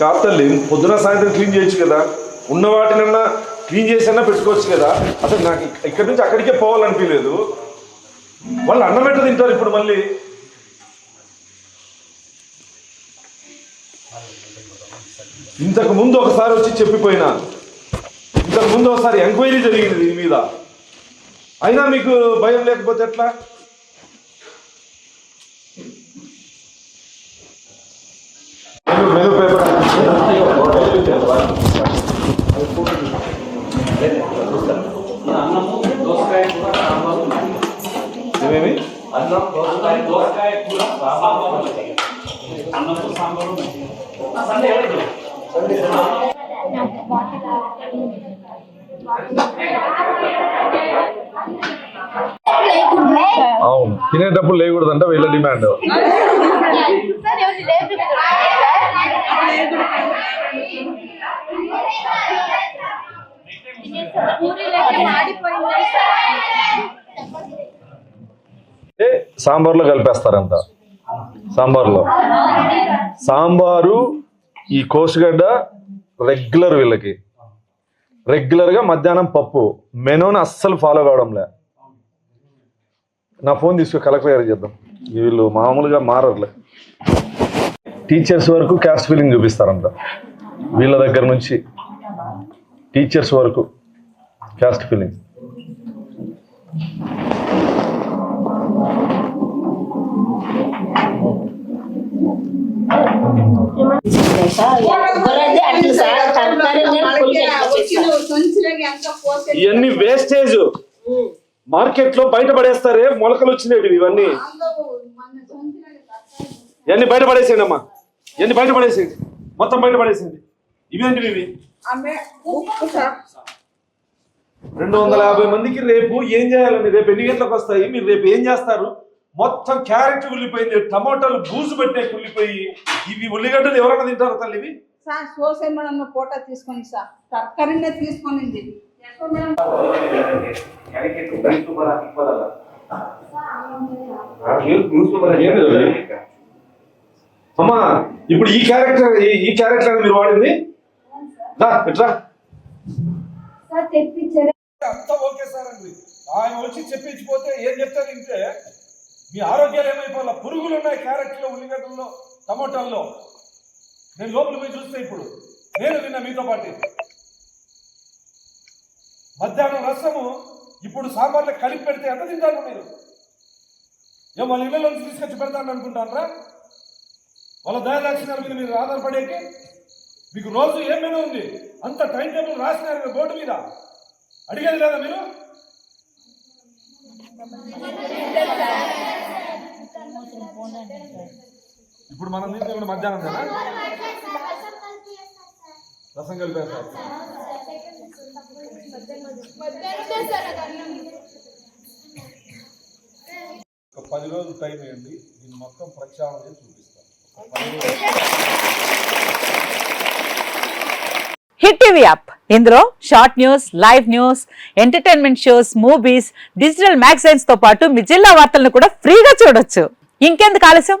కాదు తల్లి పొద్దున సాయంత్రం క్లీన్ చేయొచ్చు కదా. ఉన్న వాటినన్నా క్లీన్ చేసన్నా పెట్టుకోవచ్చు కదా. అసలు నాకు ఇక్కడి నుంచి అక్కడికే పోవాలనిపించలేదు వాళ్ళు అన్నం పెట్ట తింటారు ఇప్పుడు మళ్ళీ? ఇంతకు ముందు ఒకసారి వచ్చి చెప్పిపోయినా. ఇంతకు ముందు ఒకసారి ఎంక్వైరీ జరిగింది దీని మీద. అయినా మీకు భయం లేకపోతే ఎట్లా? మెను- మెను అన్నము దోసకాయ కూర సాంబారు. ఏమేమి అన్నం దోసకాయ దోసకాయ సాంబారు. సండే? అవును తినేటప్పుడు లేకూడదంట వీళ్ళ డిమాండ్ సాంబార్లో కలిపేస్తారంట. సాంబార్లో. సాంబారు ఈ కోసుగడ్డ రెగ్యులర్ వీళ్ళకి. రెగ్యులర్గా మధ్యాహ్నం పప్పు. మెనూని అస్సలు ఫాలో కావడంలే. నా ఫోన్ తీసుకో కలెక్టర్ చేద్దాం. వీళ్ళు మామూలుగా మారర్లే. టీచర్స్ వరకు క్యాస్ట్ ఫీలింగ్ చూపిస్తారంట. వీళ్ళ దగ్గర నుంచి. టీచర్స్ వరకు క్యాస్ట్ ఫీలింగ్. ఇవన్నీ వేస్టేజ్ మార్కెట్లో బయట పడేస్తారే మొలకలు వచ్చినవి ఇవన్నీ. ఇవన్నీ బయట పడేసేయండి అమ్మా ఇవన్నీ బయట పడేసేయండి మొత్తం బయట పడేసేయండి ఇవేంటివి ఇవి? రెండు వందల యాభై మందికి రేపు ఏం చేయాలండి? రేపు ఎన్ని గంటలకు వస్తాయి? మీరు రేపు ఏం చేస్తారు? మొత్తం క్యారెట్ ఉల్లిపోయింది టమాటాలు బూజు పెట్టే ఉల్లిపోయి ఇవి ఉల్లిగడ్డలు ఎవరైనా తింటారు తల్లి ఇవి? సార్ సోసే మేడం ఫోటో తీసుకొని సార్. ఎక్కడ మేడం అమ్మా ఇప్పుడు ఈ క్యారెక్టర్ ఈ క్యారెక్టర్ మీరు వాడింది? అంతా ఓకే సార్ అండి. ఆయన వచ్చి చెప్పించిపోతే ఏం చెప్తారు వింటే మీ ఆరోగ్యాలు ఏమైపోవాలా పురుగులు ఉన్నాయి క్యారెట్లో ఉల్లిగడ్డల్లో టమోటాల్లో. నేను లోపల పోయి చూస్తే ఇప్పుడు నేను నిన్న మీతో పాటు. మధ్యాహ్నం రసము ఇప్పుడు సాంబార్లో కలిపి పెడితే ఎంత తింటారు మీరు? ఏం వాళ్ళ ఇళ్ళ నుంచి తీసుకొచ్చి పెడతాను అనుకుంటారా వాళ్ళ దయదాక్షిణాల మీద మీరు ఆధారపడేకి మీకు రోజు ఏమైనా ఉంది? అంత టైం టేబుల్ రాసినారు బోర్డు మీద. అడిగేది లేదా మీరు? ఇప్పుడు మనం తీసుకున్న మధ్యాహ్నం కదా? రసం కలిపేస్తారు ఒక పది రోజులు టైం వేయండి దీన్ని మొత్తం ప్రక్షాళన చేసి చూపిస్తాను హిట్ టీవీ యాప్. ఇందులో short news live news entertainment shows movies digital మ్యాగజైన్స్తో పాటు మీ జిల్లా వార్తలను కూడా ఫ్రీగా చూడొచ్చు. ఇంకెందుకు ఆలస్యం?